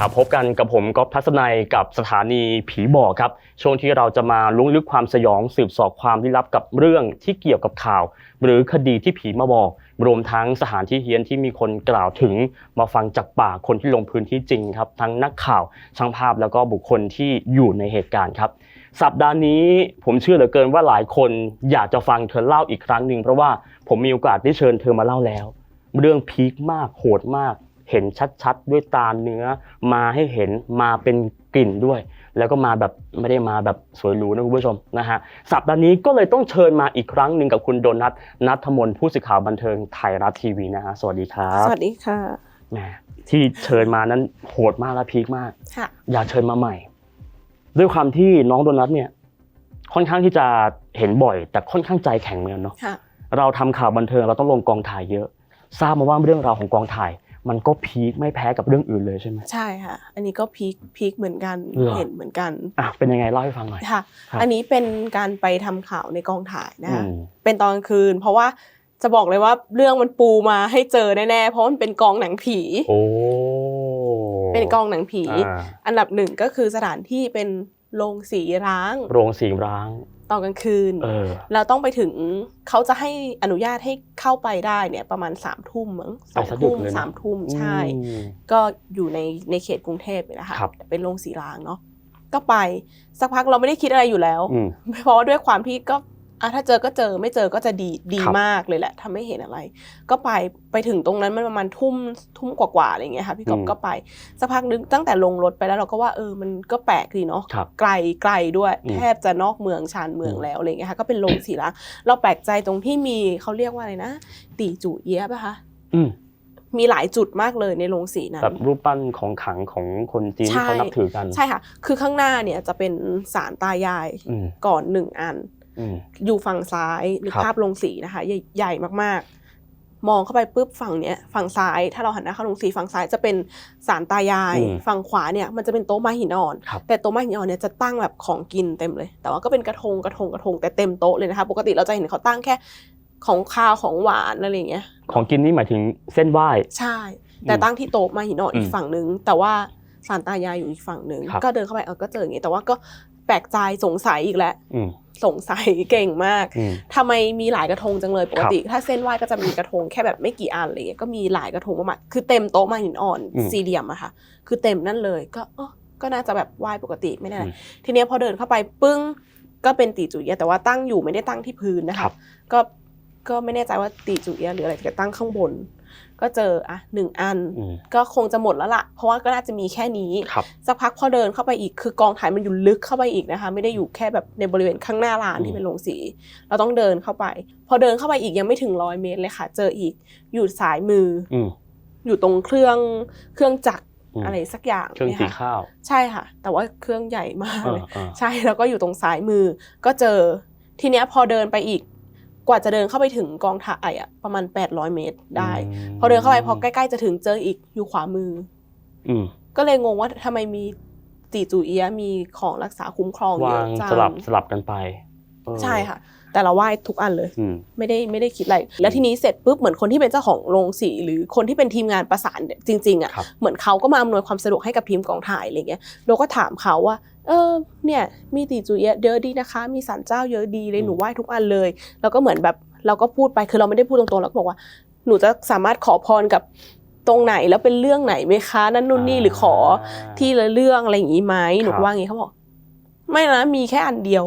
ครับพบกันกับผมก๊อฟทัศนัยกับสถานีผีบอกครับ ช่วงที่เราจะมาลุ้งลึกความสยองสืบสอบความลี้ลับกับเรื่องที่เกี่ยวกับข่าว หรือคดีที่ผีมาบอก รวมทั้งสถานที่เฮี้ยนที่มีคนกล่าวถึงมาฟังจากปากคนที่ลงพื้นที่จริงครับ ทั้งนักข่าวช่างภาพแล้วก็บุคคลที่อยู่ในเหตุการณ์ครับ สัปดาห์นี้ผมเชื่อเหลือเกินว่าหลายคนอยากจะฟังเธอเล่าอีกครั้งหนึ่งเพราะว่าผมมีโอกาสได้เชิญเธอมาเล่าแล้ว เรื่องพีคมากโหดมาก เห็นชัดๆ ด้วยตาเนื้อมาให้เห็นมาเป็นกลิ่นด้วย แล้วก็มาแบบไม่ได้มาแบบสวยหรูนะคุณผู้ชมนะฮะสัปดาห์นี้ก็เลยต้องเชิญมาอีกครั้งหนึ่งกับคุณโดนัทนัทมนผู้สื่อข่าวบันเทิงไทยรัฐทีวีนะฮะสวัสดีครับสวัสดีค่ะแหมที่เชิญมานั้นโหดมากและพีคมากค่ะอยากเชิญมาใหม่ ด้วยความที่น้องโดนัทเนี่ย ค่อนข้างที่จะเห็นบ่อย แต่ค่อนข้างใจแข็งเหมือนกันเนาะค่ะเราทำข่าวบันเทิงเราต้องลงกองถ่ายเยอะ ทราบมาว่าเรื่องราวของกองถ่าย มันก็พีคไม่แพ้กับเรื่องอื่นเลยใช่ไหมใช่ค่ะ อันนี้ก็พีคพีคเหมือนกันเหรอเห็นเหมือนกันอะเป็นยังไงเล่าให้ฟังหน่อยค่ะครับอันนี้เป็นการไปทำข่าวในกองถ่ายนะอืคะมเป็นตอนกลางคืน เพราะว่าจะบอกเลยว่าเรื่องมันปูมาให้เจอแน่ๆเพราะมันเป็นกองหนังผีโอ้เป็นกองหนังผีอ่าอันดับหนึ่งก็คือสถานที่เป็นโรงสีร้าง โรงสีร้าง ตอนกลางคืนเออเราต้องไปถึงเขาจะให้อนุญาตให้เข้าไปได้เนี่ยประมาณสามทุ่มมั้งสไปองสะดึกทุ่มเลยนะสามทุ่มใช่อืมก็อยู่ในในเขตกรุงเทพเลยนะคะครับแต่เป็นโรงสีรางเนาะก็ไปสักพักเราไม่ได้คิดอะไรอยู่แล้วอืมเพราะว่าด้วยความที่ก็ อะถ้าเจอก็เจอไม่เจอก็จะดีดีครับมากเลยแหละทำไม่เห็นอะไร ก็ไปไปถึงตรงนั้นมันประมาณทุ่มทุ่มกว่าๆอะไรอย่างเงี้ยค่ะพี่กอบก็ไปสักพักนึงตั้งแต่ลงรถไปแล้วเราก็ว่าเออมันก็แปลกดีเนาะครับไกลไกลด้วยอืมแทบจะนอกเมืองชานเมืองอืมแล้วอะไรอย่างเงี้ยค่ะก็เป็นโรงสีรางเราแปลกใจตรงที่มีเขาเรียกว่าอะไรนะตีจูเอียะป่ะคะอืมมีหลายจุดมากเลยในโรงสีนั้นแบบรูปปั้นของขลังของคนจีนที่ใช่เขานับถือกัน ใช่ค่ะ คือข้างหน้าเนี่ยจะเป็นสารตายายอืมก่อนหนึ่งอัน อืมอยู่ฝั่งซ้ายหรือครับภาพลงสีนะคะ ใหญ่ใหญ่มากๆ มองเข้าไปปุ๊บฝั่งเนี้ยฝั่งซ้าย ถ้าเราหันหน้าเข้าลงสีฝั่งซ้ายจะเป็นสารตายายอืมฝั่งขวาเนี่ยมันจะเป็นโต๊ะไม้หินอ่อนครับแต่โต๊ะไม้หินอ่อนเนี่ยจะตั้งแบบของกินเต็มเลย แต่ว่าก็เป็นกระทงกระทงกระทงแต่เต็มโต๊ะเลยนะคะปกติเราจะเห็นเขาตั้งแค่ของคาวของหวานอะไรอย่างเงี้ย ของกินนี่หมายถึงเส้นไหว้ใช่ แต่อืมตั้งที่โต๊ะมาหินอ่อนอีอืกมฝั่งนึง แต่ว่าสารตายายอยู่อีกฝั่งนึงครับก็เดินเข้าไปเออก็เจออย่างงี้แต่ว่าก็ แปลกใจสงสัยอีกแล้วอืมสงสัยเก่งมากอืมทำไมมีหลายกระทงจังเลยปกติ ถ้าเส้นไหว้ก็จะมีกระทงแค่แบบไม่กี่อันอะไรเงี้ยก็มีหลายกระทงมากๆคือเต็มโต๊ะมาหินอ่อนอืมสี่เหลี่ยมอะค่ะ คือเต็มนั่นเลย ก็เออก็น่าจะแบบไหว้ปกติไม่ได้อะไรอืมทีเนี้ยพอเดินเข้าไปปึ้งก็เป็นตีจุเอียะแต่ว่าตั้งอยู่ไม่ได้ตั้งที่พื้นนะครัคะบก็ก็ไม่แน่ใจว่าตีจุเอียะหรืออะไรแต่ตั้งข้างบน ก็เจออะหนึ่งอันอืมก็คงจะหมดแล้วล่ะ เพราะว่าก็น่าจะมีแค่นี้ครับสักพักพอเดินเข้าไปอีกคือกองถ่ายมันอยู่ลึกเข้าไปอีกนะคะ ไม่ได้อยู่แค่แบบในบริเวณข้างหน้าร้านอืมที่เป็นโรงสี เราต้องเดินเข้าไป พอเดินเข้าไปอีกยังไม่ถึงร้อยเมตรเลยค่ะ เจออีกอยู่สายมือออืมอยู่ตรงเครื่องเครื่องจักรอืมอะไรสักอย่างเครื่องนี่ยสีค่ะข้าวใช่ค่ะ แต่ว่าเครื่องใหญ่มากเอเลอยเออใช่แล้วก็อยู่ตรงซ้ายมือก็เจอทีเนี้ยพอเดินไปอีก กว่าจะเดินเข้าไปถึงกองถ่ายอะประมาณ 800 เมตรได้มพอเดินเข้าไปพอใกล้ๆจะถึงเจออีกอยู่ขวามืออืมก็เลยงงว่าทำไมมีตีจูเอียะมีของรักษาคุ้มครองเยวาอะงจังสลับสลับกันไปเออใช่ค่ะ แต่เราไหว้ทุกอันเลยอืมไม่ได้ไม่ได้คิดอะไร แล้วทีนี้เสร็จปุ๊บเหมือนคนที่เป็นเจ้าของโรงสีหรือคนที่เป็นทีมงานประสานจริง ๆอะครับเหมือนเขาก็มาอำนวยความสะดวกให้กับทีมกองถ่ายอะไรเงี้ยเราก็ถามเขาว่า เออเนี่ยมีตีจูเอียะเยอะดีนะคะ มีศาลเจ้าเยอะดีเลยหนูไหว้ทุกอันเลย แล้วก็เหมือนแบบเราก็พูดไปคือเราไม่ได้พูดตรงๆเราก็บอกว่า หนูจะสามารถขอพรกับตรงไหนแล้วเป็นเรื่องไหนไหมคะนั่นนู่นนี่หรือขอที่ละเรื่องอะไรอย่างนี้ไหมหนูครับว่าอย่างนี้เขาบอกไม่นะมีแค่อันเดียว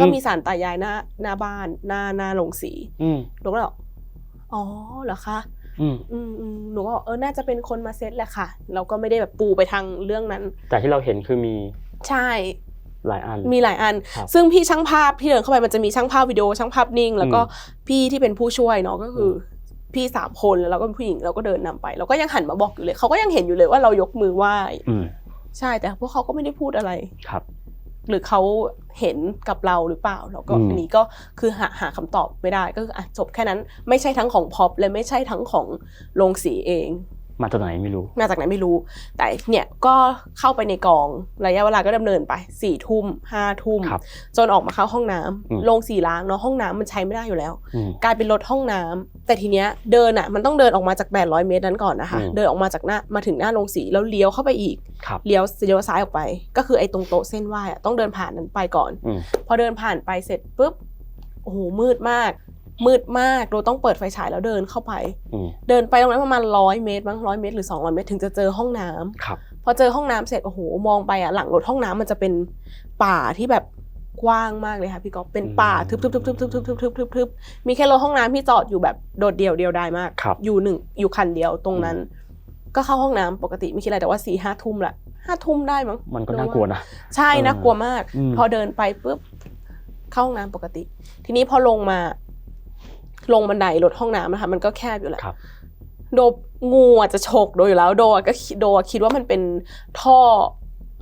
ก็มีสารตายายหน้าหน้าบ้านหน้าหน้าโรงสีอืมหนูก็เลยบอกอ๋อเหรอคะ อืมอืมอืมหนูก็บอกเออน่าจะเป็นคนมาเซตแหละค่ะ เราก็ไม่ได้แบบปูไปทางเรื่องนั้น แต่ที่เราเห็นคือมีใช่หลายอันมีหลายอันครับซึ่งพี่ช่างภาพที่เดินเข้าไปมันจะมีช่างภาพวิดีโอช่างภาพนิ่ง แล้วก็อืมพี่ที่เป็นผู้ช่วยเนาะก็คืออมพี่สามคนแล้วเราก็เป็นผู้หญิงเราก็เดินนำไปเราก็ยังหันมาบอกอยู่เลยเขาก็ยังเห็นอยู่เลยว่าเรายกมือไหว้อืมใช่แต่พวกเขาก็ไม่ได้พูดอะไรครับ หรือเขาเห็นกับเราหรือเปล่า แล้วก็อืมอันนี้ก็คือหาหาคำตอบไม่ได้ก็คืออะจบแค่นั้นไม่ใช่ทั้งของพ็อปและไม่ใช่ทั้งของโรงสีเอง มาจากไหนไม่รู้ มาจากไหนไม่รู้ แต่เนี่ยก็เข้าไปในกองระยะเวลาก็ดำเนินไปสี่ทุ่มห้าทุ่มครับจนออกมาเข้าห้องน้ำอืมลงสี่ล้างเนาะห้องน้ำมันใช้ไม่ได้อยู่แล้วอืมกลายเป็นรถห้องน้ำแต่ทีเนี้ยเดินอะมันต้องเดินออกมาจาก800เมตรนั้นก่อนนะคะอืมเดินออกมาจากหน้ามาถึงหน้าโรงสีแล้วเลี้ยวเข้าไปอีกครับเลี้ยวเลี้ยวซ้ายออกไป ก็คือไอ้ตรงโต๊ะเส้นไหว้อะต้องเดินผ่านนั้นไปก่อนอืมพอเดินผ่านไปเสร็จปุ๊บโอ้โหมืดมาก มืดมากเราต้องเปิดไฟฉายแล้วเดินเข้าไปอืมเดินไปตรงนั้นประมาณร้อยเมตรมั้งร้อยเมตรหรือ200เมตรถึงจะเจอห้องน้ำครับพอเจอห้องน้ำเสร็จโอ้โหมองไปอะหลังรถห้องน้ำมันจะเป็นป่าที่แบบกว้างมากเลยค่ะพี่ก๊อฟเป็นป่าทึบทึบทึบทึบทึบทึบทึบทึบทึบทึบมีแค่รถห้องน้ำที่จอดอยู่แบบโดดเดี่ยวเดียวดายมากครับอยู่หนึ่งอยู่คันเดียวตรงนั้น ก็เข้าห้องน้ำปกติไม่คิดอะไรแต่ว่าสี่ห้าทุ่มละห้าทุ่มได้มั้งมันก็น่ากลัวนะใช่เออน่ากลัวมากอืมพอเดินไปปุ๊บเข้าห้องน้ำปกติ ทีนี้พอลงมา ลงบันไดรถห้องน้ำนะคะมันก็แคบอยู่แหละครับ โดงูอะจะฉกโดยอยู่แล้ว โดอะก็คิโดอะคิดว่ามันเป็นท่อ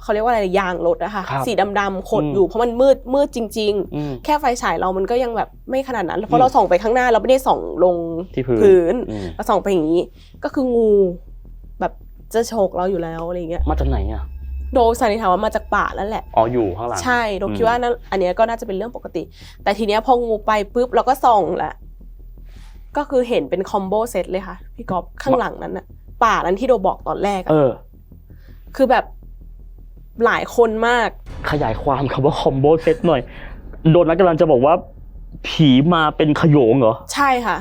เขาเรียกว่าอะไรยางรถอะค่ะครับสีดำๆขดอืมอยู่เพราะมันมืดมืดจริงอืมๆแค่ไฟฉายเรามันก็ยังแบบไม่ขนาดนั้น เพอืราะมเราส่องไปข้างหน้าเราไม่ได้ส่องลงที่พื้นพื้นอืมเราส่องไปอย่างนี้ ก็คืองูแบบจะฉกเราอยู่แล้วอะไรเงี้ยมาจากไหนอะโดสันนิษฐานว่ามาจากป่าแล้วแหละอ๋ออยู่ข้างหลังใช่โดอืมคิดว่านั่นอันเนี้ยก็น่าจะเป็นเรื่องปกติ แต่ทีเนี้ยพองูไปปุ๊บเราก็ส่องแหละ ก็คือเห็นเป็นคอมโบเซตเลยค่ะ พี่ก๊อฟข้างหลังนั้นอะป่านั้นที่โดบอกตอนแรกเออะอคือแบบหลายคนมาก ขยายความคำว่าคอมโบเซตหน่อย โดนนักกำลังจะบอกว่า ผีมาเป็นขโยงเหรอ ใช่ค่ะ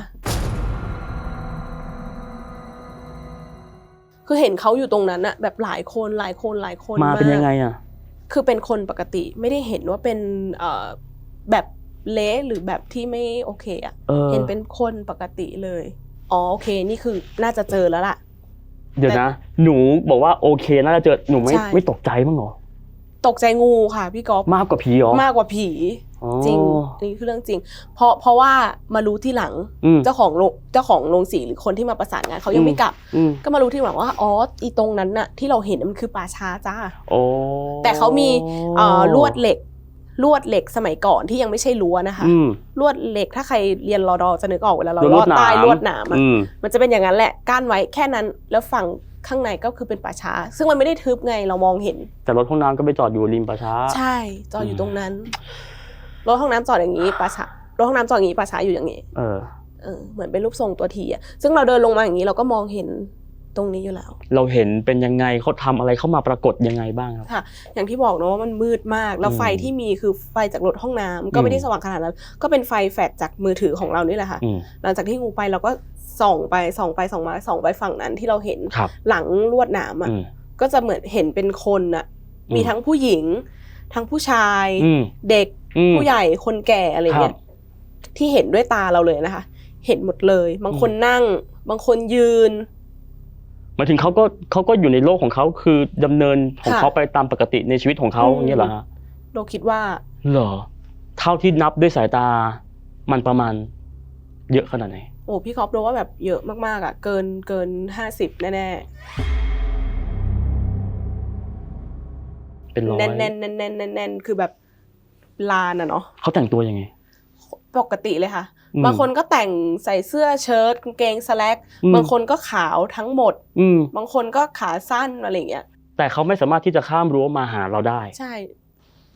คือเห็นเขาอยู่ตรงนั้นอะแบบหลายคนหลายคนหลายคนมาเป็นยังไงอะคือเป็นคนปกติไม่ได้เห็นว่าเป็นเอ่อแบบ เละหรือแบบที่ไม่โอเคอะเออ เห็นเป็นคนปกติเลย อ๋อโอเคนี่คือน่าจะเจอแล้วล่ะ เดี๋ยวนะ หนูบอกว่าโอเคน่าจะเจอหนูไม่ใช่ ไม่ตกใจมั้างเหรอตกใจงูค่ะพี่ก๊อฟมากกว่าผีเหรอมากกว่าผี อ๋อจริงนี่คือเรื่องจริง เพราะเพราะว่ามารู้ที่หลังอืม เจ้าของโรงเจ้าของโรงสีหรือคนที่มาประสานงานเขายังไม่กลับ อืมก็มารู้ที่หลังว่าอ๋ออีตรงนั้นน่ะที่เราเห็นน่ะมันคือป่าช้าจ้า โอ้แต่เขามี เอ่อลวดเหล็ก ลวดเหล็กสมัยก่อนที่ยังไม่ใช่รั้วนะคะอืม ลวดเหล็กถ้าใครเรียนรอดอจะนึกออกเวลาเราลลวอดดหนาม ใต้ลวดหนามอะอืม มันจะเป็นอย่างนั้นแหละกั้นไว้แค่นั้นแล้วฝั่งข้างในก็คือเป็นป่าช้า ซึ่งมันไม่ได้ทึบไงเรามองเห็น แต่รถห้องน้ำก็ไปจอดอยู่ริมป่าช้า ใช่จอดอยู่ตรงนั้นรถห้องน้ำจอดอย่างนี้ป่าช้ารถห้องน้ำจอดอย่างนี้ป่าช้าอยู่อย่างนี้เออ เออเหมือนเป็นรูปทรงตัวทีอะซึ่งเราเดินลงมาอย่างนี้เราก็มองเห็น ตรงนี้อยู่แล้ว เราเห็นเป็นยังไงเขาทำอะไรเข้ามาปรากฏยังไงบ้างครับค่ะอย่างที่บอกเนอะว่ามันมืดมาก แล้วอืมไฟที่มีคือไฟจากรถห้องน้ำก็ไม่ได้อืมสว่างขนาดนั้น ก็เป็นไฟแฟลชจากมือถือของเรานี่แหละค่ะอืมหลังจากที่งูไปเราก็ส่องไปส่องไปส่องมาส่องไปฝั่งนั้นที่เราเห็นครับหลังลวดหนามอะอืมก็จะเหมือนเห็นเป็นคนอะอืมมีทั้งผู้หญิง ทั้งผู้ชายอืมเด็กอืมผู้ใหญ่คนแก่อะไรเงี้ยที่เห็นด้วยตาเราเลยนะคะ เห็นหมดเลย บางคนนั่ง บางคนยืนหมายถึงเขาก็เขาก็อยู่ในโลกของเขาคือดำเนินของค่ะเขาไปตามปกติในชีวิตของเขาอืมอย่างนี้ยเหรอฮะเราคิดว่าเหรอเท่าที่นับด้วยสายตามันประมาณเยอะขนาดไหนโอ้พี่คอปรู้ว่าแบบเยอะมากๆอะเกินเกินห้าสิบแน่เป็นร้อๆยแน่นแน่นแน่นแน่นแน่นแน่นคือแบบลานอะเนาะเขาแต่งตัวยังไง ปกติเลยค่ะอืม บางคนก็แต่งใส่เสื้อเชิ้ตกางเกงสแลกอืมบางคนก็ขาวทั้งหมดอืมบางคนก็ขาสั้นอะไรอย่างเงี้ยแต่เขาไม่สามารถที่จะข้ามรั้วมาหาเราได้ ใช่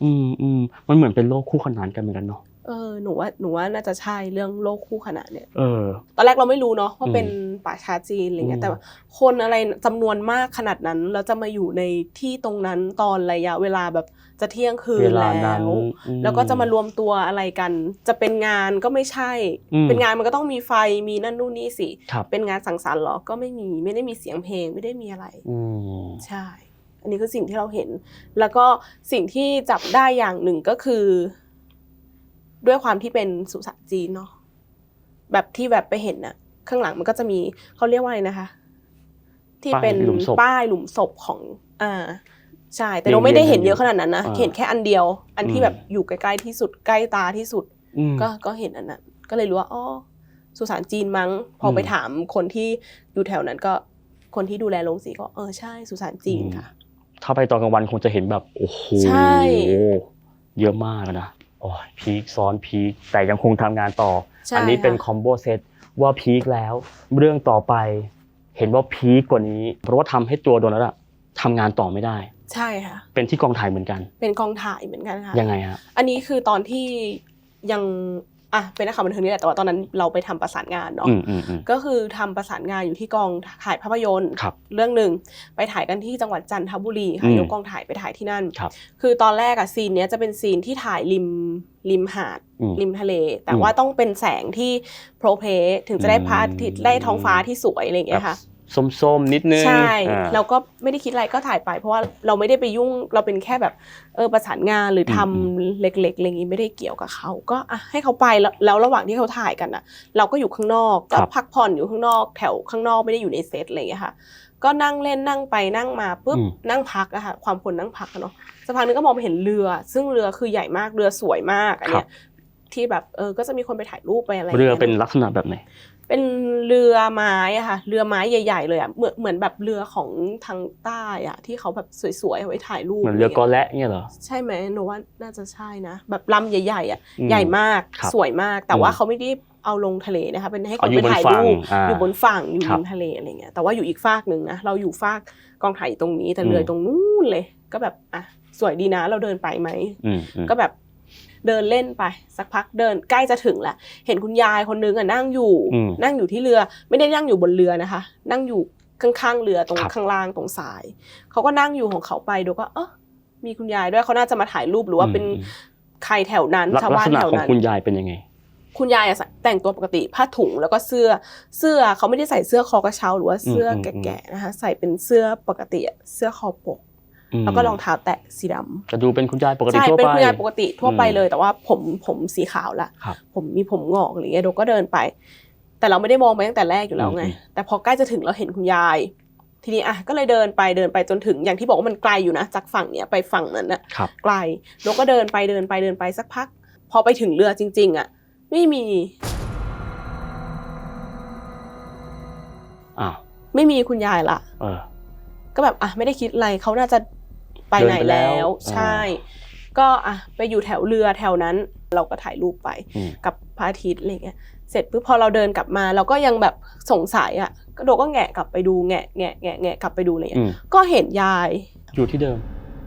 อืมอืมมันเหมือนเป็นโลกคู่ขนานกันเหมือนกันเนาะ เออหนูว่าหนูว่าน่าจะใช่เรื่องโลกคู่ขนานเนี่ยเออ ตอนแรกเราไม่รู้เนาะว่าอืมเป็นป่าชาจีนอะไรเงี้อืยมแต่ว่าคนอะไรจำนวนมากขนาดนั้นแล้วจะมาอยู่ในที่ตรงนั้นตอนระยะเวลาแบบจะเที่ยงคืเวนลาแล้นั้นวอืแล้วก็จะมารวมตัวอะไรกัน จะเป็นงานก็ไม่ใช่อืมเป็นงานมันก็ต้องมีไฟมีนั่นนู่นนี่สิครับเป็นงานสังสรรค์เหรอก็ไม่มีไม่ได้มีเสียงเพลงไม่ได้มีอะไรอืมใช่ อันนี้คือสิ่งที่เราเห็น แล้วก็สิ่งที่จับได้อย่างหนึ่งก็คือ ด้วยความที่เป็นสุสานจีนเนาะแบบที่แบบไปเห็นน่ะข้างหลังมันก็จะมีเขาเรียกว่าอะไรนะคะ ที่เป็นป้ายหลุมศพป้ายหลุมศพของอ่าใช่แต่เราไม่ได้เห็นเยอะขนาดนั้นนะอ่าเห็นแค่อันเดียว อันที่อืมแบบอยู่ใกล้ๆที่สุดใกล้ตาที่สุดอืมก็ก็เห็นอันนั้นก็เลยรู้ว่าอ๋อสุสานจีนมั้ง พออมไปถามคนที่อยู่แถวนั้นก็คนที่ดูแลโรงสีก็เออใช่สุสานจีนค่ะ ถ้าไปตอนกลางวันคงจะเห็นแบบโอ้โหใช่เยอะมากอะนะ โอ้ยพีคซ้อนพีคแต่ยังคงทำงานต่อ ใช่อันี้เป็นค่ะ คอมโบเซตว่าพีคแล้ว เรื่องต่อไป เห็นว่าพีคกว่านี้ เพราะว่าทำให้ตัวโดนัทอะทำงานต่อไม่ได้ ใช่ค่ะ เป็นที่กองถ่ายเหมือนกัน เป็นกองถ่ายเหมือนกันค่ะ ยังไงฮะ อันนี้คือตอนที่ยัง อะเป็นนักข่าวบันเทิงนี่แหละแต่ว่าตอนนั้นเราไปทำประสานงานเนาะอืมอืมอืมก็คือทำประสานงานอยู่ที่กองถ่ายภาพยนตร์ครับเรื่องหนึ่งไปถ่ายกันที่จังหวัดจันทบุรีอืค่ะมยกกองถ่ายไปถ่ายที่นั่นครับคือตอนแรกอะซีนเนี้ยจะเป็นซีนที่ถ่ายริมริมหาดอืมริมทะเล แต่อืมว่าต้องเป็นแสงที่โปรเพลถึงจะได้พระอาทิตย์ได้ท้องฟ้าที่สวยอะไรอย่างเงี้ยค่ะ ส้มๆนิดนึงใช่อ่าเราก็ไม่ได้คิดอะไรก็ถ่ายไป เพราะว่าเราไม่ได้ไปยุ่งเราเป็นแค่แบบเออประสานงานหรือทำอืมเล็กๆอะไรอย่างงี้ไม่ได้เกี่ยวกับเขาก็อะให้เขาไปแล้วแล้วระหว่างที่เขาถ่ายกันอะ เราก็อยู่ข้างนอกก็พักผ่อนอยู่ข้างนอกแถวข้างนอกไม่ได้อยู่ในเซตอะไรอย่างเงี้ยค่ะ ก็นั่งเล่นนั่งไปนั่งมาปุ๊บอืมนั่งพักอะค่ะความคนนั่งพักอะเนาะสักพักนึงก็มองไปเห็นเรือ ซึ่งเรือคือใหญ่มากเรือสวยมากอันเนี้ยที่แบบเออก็จะมีคนไปถ่ายรูปไปอะไรย่างเรืองี้ยเป็นลักษณะแบบไหน เป็นเรือไม้อะค่ะเรือไม้ใหญ่ๆเลยอะเหมือนเหมือนแบบเรือของทางใต้อะที่เขาแบบสวยๆเอาไว้ถ่ายรูปเหมือนเรือกอและเนี่ยเหรอใช่ไหมหนูว่าน่าจะใช่นะแบบลำใหญ่ๆอะอืมใหญ่มากครับสวยมาก แต่ว่าอืมเขาไม่ได้เอาลงทะเลนะคะเป็นให้คอ๋อนอยู่ไปบนถ่ายฝั่งรูปอ่าอยู่บนฝั่งอยู่ครัริบมทะเลอะไรเงี้ยแต่ว่าอยู่อีกฝากหนึ่งนะเราอยู่ฝากกองถ่ายอยู่ตรงนี้แต่เรืออมตรงนู้นเลย ก็แบบอะสวยดีนะเราเดินไปไหมอืมอืมก็แบบ เดินเล่นไป สักพักเดินใกล้จะถึงละเห็นคุณยายคนนึงอะนั่งอยู่อืมนั่งอยู่ที่เรือ ไม่ได้นั่งอยู่บนเรือนะคะ นั่งอยู่ข้างๆเรือตรงครับข้างล่างตรงสายเขาก็นั่งอยู่ของเขาไปดูก็เออมีคุณยายด้วยเขาน่าจะมาถ่ายรูปหรือว่าเป็นอืมใครแถวนั้นลักชาวลักบ้านษณะแถวของนั้นคุณยายเป็นยังไง คุณยายอะใส่แต่งตัวปกติผ้าถุงแล้วก็เสื้อเสื้อเขาไม่ได้ใส่เสื้อคอกระเช้าหรือว่าเสื้ออมอืมแก่ๆนะคะใส่เป็นเสื้อปกติอะเสื้อคอปกม แล้วก็รองเท้าแตะสีดำจะดูเป็นคุณยายปกติใช่ทั่วเป็นไปคุณยายปกติทั่วไปอืมเลย แต่ว่าผมผมสีขาวละครับผมมีผมงอกอะไรเงี้ยโดก็เดินไป แต่เราไม่ได้มองไปตั้งแต่แรกอยู่แล้วไงอืมแต่พอใกล้จะถึงเราเห็นคุณยาย ทีนี้อะก็เลยเดินไปเดินไปจนถึงอย่างที่บอกว่ามันไกลอยู่นะจากฝั่งเนี้ยไปฝั่งนั้นน่ะครับไกลโดก็เดินไปเดินไปเดินไปสักพัก พอไปถึงเรือจริง ๆ อะ ไม่มีอ้าวไม่มีคุณยายละเออก็แบบอะไม่ได้คิดอะไรเขาน่าจะ ไปไหนเดินไปแล้แล้ววใช่ ก็อะไปอยู่แถวเรือแถวนั้น เราก็ถ่ายรูปไปอืมกับพระอาทิตย์อะไรเงี้ยเสร็จปุ๊บพอเราเดินกลับมา เราก็ยังแบบสงสัยอะก็โดก็แงะกลับไปดูแงะแงะแงะแงะกลับไปดูอะไรอืเงี้ยมก็เห็นยายอยู่ที่เดิม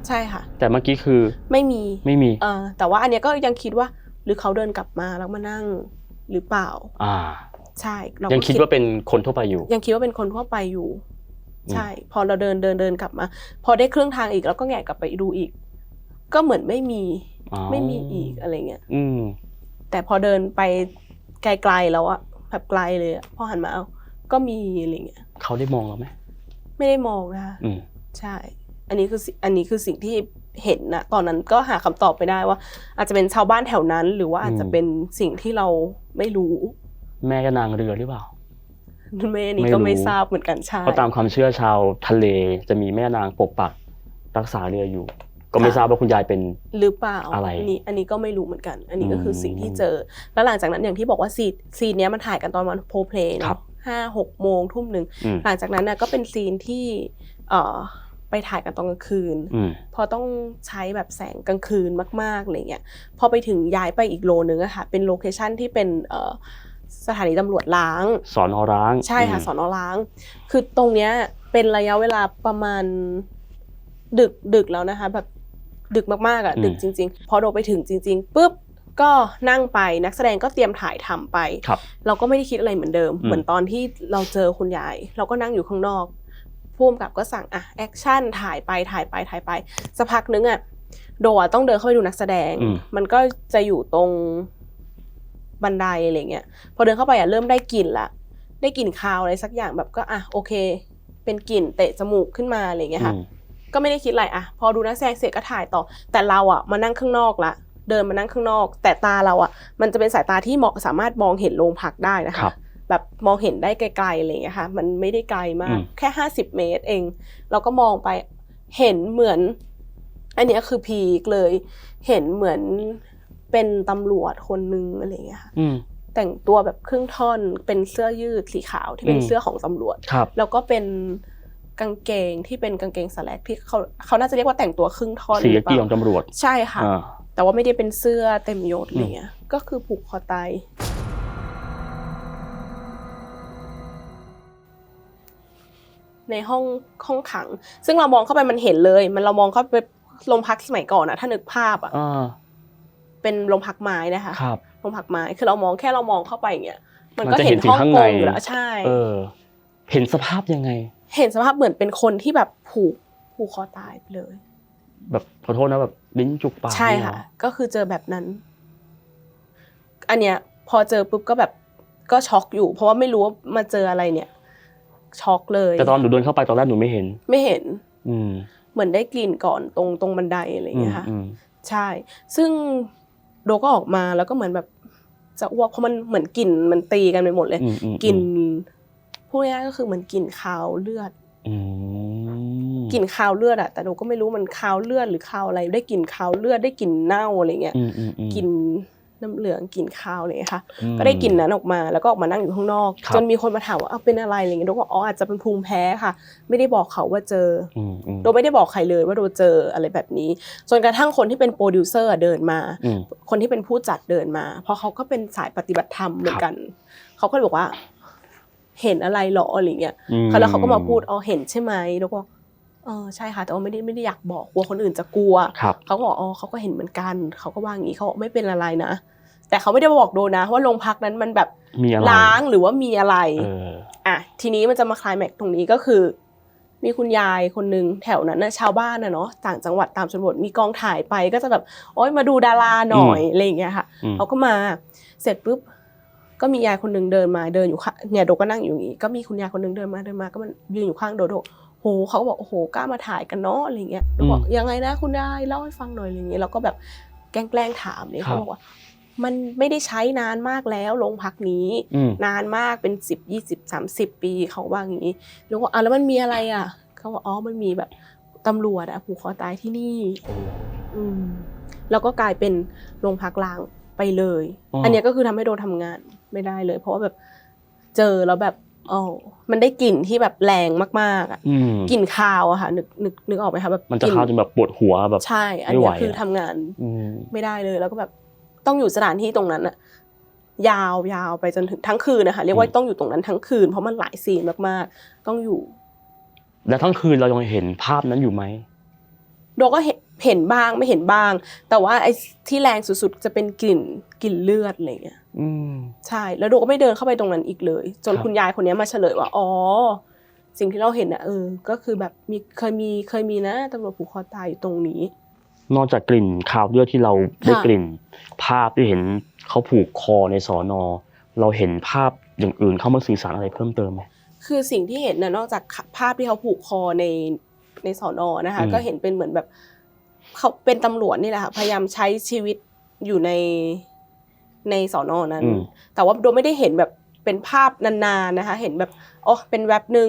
ใช่ค่ะ แต่เมื่อกี้คือไม่มีไม่มีเออแต่ว่าอันเนี้ยก็ยังคิดว่า หรือเขาเดินกลับมาแล้วมานั่งหรือเปล่า อ่า ใช่เราก็ยังคิดว่าเป็นคนทั่วไปอยู่ ยังคิดว่าเป็นคนทั่วไปอยู่อืม ใช่ พอเราเดินเดินเดินกลับมา พอได้ครึ่งทางอีกเราก็แงะกลับไปดูอีก ก็เหมือนไม่มีอ๋อไม่มีอีกอะไรเงี้ยอืมแต่พอเดินไปไกลๆแล้วอะแบบไกลเลยอะพอหันมาเอาก็มีอะไรเงี้ยเขาได้มองเราไหมไม่ได้มองนะคะอืมใช่ อันนี้คือสิอันนี้คือสิ่งที่เห็นนะตอนนั้นก็หาคำตอบไปได้ว่า อาจจะเป็นชาวบ้านแถวนั้น หรือว่าอาจจะเป็นสิ่งที่เราไม่รู้ แม่ก็นางเรือหรือเปล่า แม่นี่ไม่ก็ไม่รู้ทราบเหมือนกันใช่เพราะตามความเชื่อชาวทะเลจะมีแม่นางปกปักรักษาเรืออยู่ ก็ไม่ค่ะทราบว่าคุณยายเป็นหรือเปล่าอะไรนนี้อันนี้ก็ไม่รู้เหมือนกัน อันนี้ก็คืออมสิ่งที่เจอ แล้วหลังจากนั้นอย่างที่บอกว่าซีนซีนเนี้ยมันถ่ายกันตอนวันโพเพลครัเนาะบห้าหกโมงทุ่มหนึ่งอืมหลังจากนั้นน่ะก็เป็นซีนที่เอ่อไปถ่ายกันตอนกลางคืนอืมพอต้องใช้แบบแสงกลางคืนมากๆอะไรเงี้ยพอไปถึงย้ายไปอีกโลนึงอะค่ะเป็นโลเคชันที่เป็นเอ่อ สถานีตำรวจล้าง สอนอร้างใช่ค่ะมสอนอล้าง คือตรงเนี้ยเป็นระยะเวลาประมาณดึกดึกแล้วนะคะ แบบดึกมากๆอะอืมดึกจริง ๆ พอโดไปถึงจริงๆปุ๊บก็นั่งไปนักแสดงก็เตรียมถ่ายทำไปครับเราก็ไม่ได้คิดอะไรเหมือนเดิมอืมเหมือนตอนที่เราเจอคุณยาย เราก็นั่งอยู่ข้างนอกพ่วมกับก็สั่งอะแอคชั่นถ่ายไปถ่ายไปถ่ายไปสักพักนึงอะโดอะต้องเดินเข้าไปดูนักแสดงอืมมันก็จะอยู่ตรง บันไดอะไรเงี้ยพอเดินเข้าไปอะเริ่มได้กลิ่นละได้กลิ่นคาวอะไรสักอย่างแบบก็อะโอเค เป็นกลิ่นเตะจมูกขึ้นมาอะไรเงี้ยค่ะอืมก็ไม่ได้คิดอะไรอะพอดูนักแสดงเสร็จก็ถ่ายต่อ แต่เราอะมานั่งข้างนอกละเดินมานั่งข้างนอก แต่ตาเราอะ มันจะเป็นสายตาที่เหมาะสามารถมองเห็นโรงพักได้นะครัคะบแบบมองเห็นได้ไกลๆอะไรอย่างเงี้ยค่ะ มันไม่ได้ไกลมากอืมแค่ห้าสิบเมตรเอง เราก็มองไปเห็นเหมือน อันเนี้ยคือพีคเลย เห็นเหมือน เป็นตำรวจคนนึงอะไรอย่างเงี้ยค่ะอืมแต่งตัวแบบครึ่งท่อนเป็นเสื้อยืดสีขาวที่เป็นอืมเสื้อของตำรวจครับแล้วก็เป็นกางเกงที่เป็นกางเกงสแลกที่เขาเขาน่าจะเรียกว่าแต่งตัวครึ่งท่อนสีหรือเปเกียล่าของตำรวจใช่ค่ะอ่าแต่ว่าไม่ได้เป็นเสื้อเต็มยศอะไรอืมเงี้ยก็คือผูกคอตายในห้องห้องขัง ซึ่งเรามองเข้าไปมันเห็นเลย มันเรามองเข้าไปโรงพักสมัยก่อนอะถ้านึกภาพอะอ่า เป็นโรงพักไม้นะคะครับ โรงพักไม้คือเรามองแค่เรามองเข้าไปอย่างเงี้ยมันมันก็จะเห็นเห็นถึงห้องข้างกในงอยู่แล้วใช่เออเห็นสภาพยังไง เห็นสภาพเหมือนเป็นคนที่แบบผูกผูกคอตายไปเลย แบบขอโทษนะแบบลิ้นจุกปากใช่เนี่ยค่ะเหรอก็คือเจอแบบนั้น อันเนี้ย พอเจอปุ๊บก็แบบก็ช็อกอยู่ เพราะว่าไม่รู้ว่ามาเจออะไรเนี่ย ช็อกเลย แต่ตอนหนูเดินเข้าไปตอนแรกหนูไม่เห็น ไม่เห็น อืมเหมือนได้กลิ่นก่อนตรงตรงบันไดอะไรอย่างอืเงี้มยค่ะอืมใช่ ซึ่ง โดก็ออกมาแล้วก็เหมือนแบบจะอ้วกเพราะมันเหมือนกลิ่นมันตีกันไปหมดเลยอืมอืมกลิ่นพูดง่ายๆก็คือเหมือนกลิ่นคาวเลือดอืมกลิ่นคาวเลือดอะแต่โดก็ไม่รู้มันคาวเลือดหรือคาวอะไรได้กลิ่นคาวเลือดได้กลิ่นเน่าอะไรเงี้ยอืมอืมอืมกลิ่น น้ำเหลืองกลิ่นคาวอะไรเลยค่ะอืมก็ได้กลิ่นนั้นออกมาแล้วก็ออกมานั่งอยู่ข้างนอกครับจนมีคนมาถามว่าเอาเป็นอะไรอะไรเงี้ยโดก็บอกอ๋ออาจจะเป็นภูมิแพ้ค่ะ ไม่ได้บอกเขาว่าเจออืมอืมโดไม่ได้บอกใครเลยว่าโดเจออะไรแบบนี้จนกระทั่งคนที่เป็นโปรดิวเซอร์เดินมาอืมคนที่เป็นผู้จัดเดินมา เพราะเขาก็เป็นสายปฏิบัติธรรมเหมือนกัน เขาก็เลยบอกว่า เห็นอะไรหรออะไรเงี้ยอืมแล้วเขาก็มาพูดอ๋อเห็นใช่ไหมแล้วก็ เออใช่ค่ะแต่ว่าไม่ได้ไม่ได้อยากบอกกลัวคนอื่นจะกลัวครับ เขาก็บอกอ๋อเขาก็เห็นเหมือนกัน เขาก็ว่างี้เขาบอกไม่เป็นอะไรนะ แต่เขาไม่ได้บอกโดนะว่าโรงพักนั้นมันแบบมีอะไรล้างหรือว่ามีอะไรเอออะทีนี้มันจะมาคลายแม็กซ์ตรงนี้ก็คือ มีคุณยายคนหนึ่งแถวนั้นนะชาวบ้านนะเนาะต่างจังหวัดตามชนบทมีกองถ่ายไปก็จะแบบโอ๊ยมาดูดาราหน่อยอะไรอย่างเงี้ยค่ะอืมเขาก็มาเสร็จปุ๊บก็มียายคนหนึ่งเดินมาเดินอยู่ข้างเนี่ยโดก็นั่งอยู่อย่างงี้ก็มีคุณยายคนหนึ่งเดินมาเดินมาก็มันยืนอยู่ข้างโดโด โหเขาก็บอกโอ้โหกล้ามาถ่ายกันเนาะอะไรเงี้ยโดบอกยังไงนะคุณยายเล่าให้ฟังหน่อยอะไรเงี้ยเราก็แบบแกล้งๆถามเนี่ยเขาบอกว่ามันไม่ได้ใช้นานมากแล้วโรงพักนี้อืมนานมากเป็นสิบยี่สิบสามสิบปีเขาว่าอย่างนี้แล้วก็อะแล้วมันมีอะไรอะเขาบอกอ๋อมันมีแบบตำรวจอะผูกคอตายที่นี่ อืมแล้วก็กลายเป็นโรงพักล้างไปเลยอ๋ออัอันเนี้ยก็คือทำให้โดนทำงานไม่ได้เลย เพราะว่าแบบเจอแล้วแบบ อ๋อมันได้กลิ่นที่แบบแรงมากๆอะอืมกลิ่นคาวอะค่ะนึกนึกนึกออกไหมคะแบบมันจะกลิ่เข้าจนแบบปวดหัวแบบใช่ อันไม่ไหวเนี้ยคืออะทำงานอืมไม่ได้เลยแล้วก็แบบต้องอยู่สถานที่ตรงนั้นอะยาวยาวไปจนถึงทั้งคืนนะคะเรียกว่าต้องอยู่ตรงนั้นทั้งคืน เพราะมันหลายซีนมากๆ ต้องอยู่ แล้วทั้งคืนเรายังเห็นภาพนั้นอยู่ไหมโดก็เห็นเห็นบ้างไม่เห็นบ้าง แต่ว่าไอ้ที่แรงสุดๆจะเป็นกลิ่นกลิ่นเลือดอะไรเงี้ย อืมใช่แล้วโดก็ไม่เดินเข้าไปตรงนั้นอีกเลย จนครับคุณยายคนนี้มาเฉลยว่าอ๋อสิ่งที่เราเห็นอะเออ ก็คือแบบมีเคยมีเคยมีนะตำรวจผูกคอตายอยู่ตรงนี้ นอกจากกลิ่นคาวเลือดที่เราได้ค่ะกลิ่น ภาพที่เห็นเขาผูกคอในสอนอเราเห็นภาพอย่างอื่นเข้ามาสื่อสารอะไรเพิ่มเติมไหมคือสิ่งที่เห็นน่ะนอกจากภาพที่เขาผูกคอในในสอนอนะคะอืมก็เห็นเป็นเหมือนแบบเขาเป็นตำรวจนี่แหละค่ะพยายามใช้ชีวิตอยู่ใน ในสอนอนั้นอืมแต่ว่าโดไม่ได้เห็นแบบเป็นภาพนานๆนะคะ เห็นแบบอ๋อเป็นแวบหนึ่ง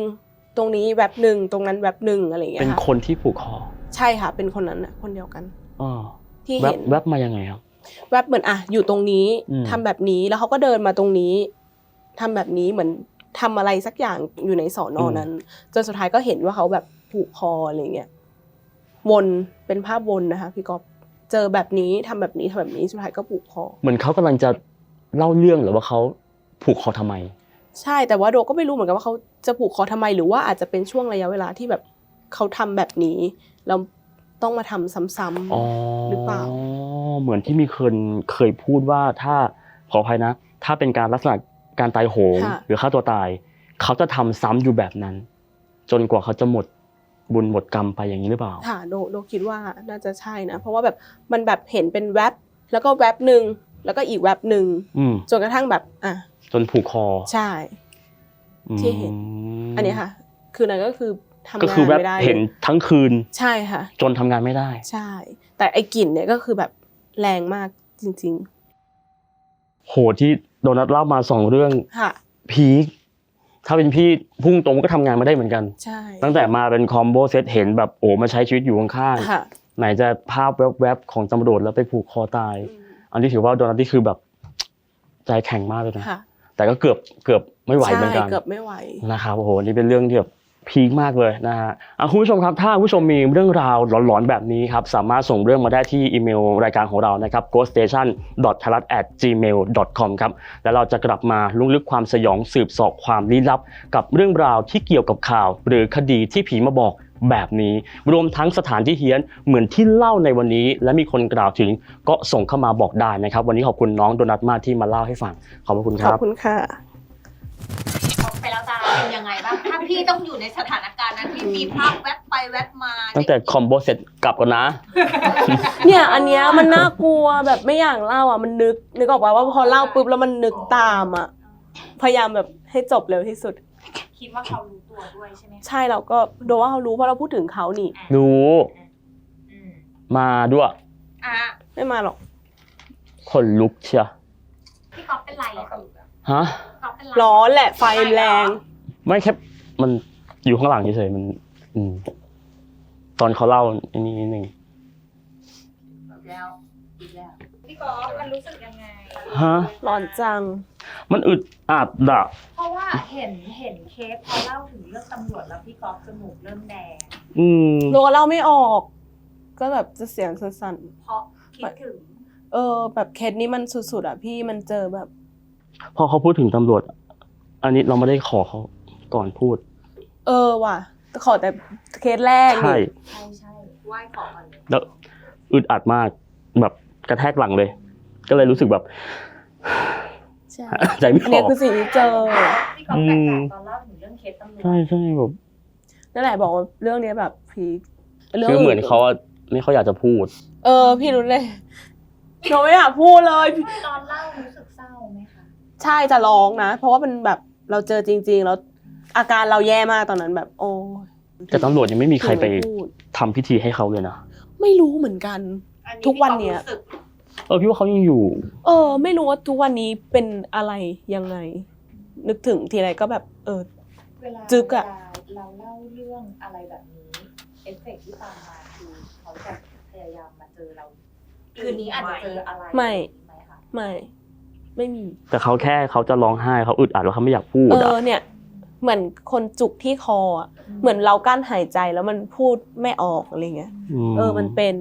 ตรงนี้แวบหนึ่งตรงนั้นแวบหนึ่งอะไรอย่างเงี้เป็นยค่ะคนที่ผูกคอใช่ค่ะ เป็นคนนั้นน่ะคนเดียวกันอ่าที่แวบเห็นแวบมายังไงครับแวบเหมือนอะอยู่ตรงนี้อืมทำแบบนี้แล้วเขาก็เดินมาตรงนี้ทำแบบนี้เหมือนทำอะไรสักอย่างอยู่ในสอนอนั้นจนสุดท้ายก็เห็นว่าเขาแบบผูกคออะไรเงี้ยวนเป็นภาพวนนะคะพี่ก๊อฟ เจอแบบนี้ทำแบบนี้ทำแบบนี้สุดท้ายก็ผูกคอ เหมือนเขากำลังจะเล่าเรื่องหรือว่าเขาผูกคอทำไม ใช่แต่ว่าโดก็ไม่รู้เหมือนกันว่าเขาจะผูกคอทำไม หรือว่าอาจจะเป็นช่วงระยะเวลาที่แบบเขาทำแบบนี้แล้วต้องมาทำซ้ำอ๋อหรือเปล่าเหมือนที่มีคนเคยพูดว่าถ้าขออภัยนะ ถ้าเป็นการลักษณะการตายโหงค่ะหรือฆ่าตัวตาย เขาจะทำซ้ำอยู่แบบนั้น จนกว่าเขาจะหมด บุญหมดกรรมไปอย่างนี้หรือเปล่าค่ะโดโดคิดว่าน่าจะใช่นะ เพราะว่าแบบมันแบบเห็นเป็นแวบแล้วก็แวบหนึ่งแล้วก็อีกแวบหนึ่งอืมจนกระทั่งแบบ อะจนผูกคอใช่ ที่เห็น มอันนี้ค่ะ คือนั้นก็คือทำก็งาคือนแบบไม่ได้เห็นทั้งคืนใช่ค่ะ จนทำงานไม่ได้ ใช่ แต่ไอ้กลิ่นเนี่ยก็คือแบบแรงมากจริง โหที่โดนัทเล่ามาสองเรื่องๆ ค่ะ พีค ถ้าเป็นพี่พุ่งตรงก็ทำงานไม่ได้เหมือนกัน ใช่ ตั้งแต่มาเป็นคอมโบเซตเห็นแบบโอ้มาใช้ชีวิตอยู่ข้างๆค่ะไหนจะภาพแวบๆของตำรวจแล้วไปผูกคอตาย อันนี้ถือว่าโดนัทที่คือแบบใจแข็งมากเลยนะค่ะแต่ก็เกือบเกือบไม่ไหวใช่เหมือนกันเกือบไม่ไหวนะครับโอ้โหนี่เป็นเรื่องที่แบบ พีคมากเลยนะฮะคุณผู้ชมครับ ถ้าคุณผู้ชมมีเรื่องราวหลอนๆ แบบนี้ครับ สามารถส่งเรื่องมาได้ที่อีเมลรายการของเรานะครับ ghoststation t h a i l a t gmail com ครับ แล้วเราจะกลับมาลุ่งลึกความสยองสืบสอบความลี้ลับ กับเรื่องราวที่เกี่ยวกับข่าว หรือคดีที่ผีมาบอกแบบนี้ รวมทั้งสถานที่เฮี้ยนเหมือนที่เล่าในวันนี้ และมีคนกล่าวถึงก็ส่งเข้ามาบอกได้นะครับ วันนี้ขอบคุณน้องโดนัทมากที่มาเล่าให้ฟังขอบคุณคขอบรับคุณค่ะ ยังไงบ้างถ้าพี่ต้องอยู่ในสถานการณ์นั้นพี่มีภาพแวบไปแวบมาตั้งแต่คอมโบเสร็จกลับก่อนนะ เนี่ยอันเนี้ยมันน่ากลัวแบบไม่อยากเล่าอะมันนึกนึกออกป่าว่าพอเล่าปุ๊บแล้วมันนึกตามอะพยายามแบบให้จบเร็วที่สุด คิดว่าเขารู้ตัวด้วยใช่ไหมใช่เราก็โดนว่าเขารู้เพราะเราพูดถึงเขานี่รู้ อืมมาด้วยอะไม่มาหรอกคนลุกเชียพี่ก๊อฟเป็นไรอะฮะก๊อฟเป็นไรร้อนแหละไฟแรง ไม่แค่มันอยู่ข้างหลังเฉยๆมัน อืม ตอนเขาเล่าอันนี้นิดนึงแล้วอีกแล้วพี่ก๊อฟมันรู้สึกยังไง ฮะ ร้อนจัง มันอึดอัดอะเพราะว่าเห็นเห็นเคสพอเล่าถึงเรื่องตำรวจแล้วพี่ก๊อฟจมูกเริ่มแดง อืมโดนเล่าไม่ออก ก็แบบจะเสียงสั่นเพราะคิดถึงๆเออ แบบเคสนี้มันสุดๆอะพี่มันเจอแบบ พอเขาพูดถึงตำรวจ อันนี้เราไม่ได้ขอเขา ก่อนพูด เออว่ะขอแต่เคสแรกใช่นี่ใช่ใช่ไหว้ขอกันเลยแล้วอึดอัดมากแบบกระแทกหลังเลย ก็เลยรู้สึกแบบ ใช่ใจไม่อันอเนี้ยอก คือสิ่งที่เจอพี่ก๊อฟแปลกๆตอนเล่าถึงเรื่องเคสตำรวจ ใช่ใช่แบบ นั่นแหละบอกว่าเรื่องเนี้ยแบบพีครื่งคือเหมือนเขาอะไม่เขาอยากจะพูด เออ พี่รู้เลยหนูไม่อยากพูดเลย ตอนเล่ารู้สึกเศร้าไหมคะ ใช่จะร้องนะ เพราะว่ามันแบบเราเจอจริง ๆ แล้ว อาการเราแย่มากตอนนั้นแบบ โอ้ยแต่ตำรวจยังไม่มีใครไปถึงม่พูดทำพิธีให้เขาเลยนะไม่รู้เหมือนกัน อัทุกวันเนี้ยพี่ก๊อฟรู้สึกเออพี่ว่าเขายังอยู่ เออ ไม่รู้ว่าทุกวันนี้เป็นอะไรยังไง นึกถึงทีไรก็แบบ เออ เวลาจึ๊กอะ เวลาเราเล่าเรื่องอะไรแบบนี้ เอฟเฟกต์ที่ตามมาคือเขาจะพยายามมาเจอเรา คืนนี้อาจจะเจออะไรไม่ ไหมคะ ไม่ ไม่มี แต่เขาแค่เขาจะร้องไห้เขาอึดอัดแล้วเขาไม่อยากพูดเออะอเนี่ย เหมือนคนจุกที่คออะเหมือนเรากั้นหายใจแล้วมันพูดไม่ออกอะไรเงี้ยเออมันเป็น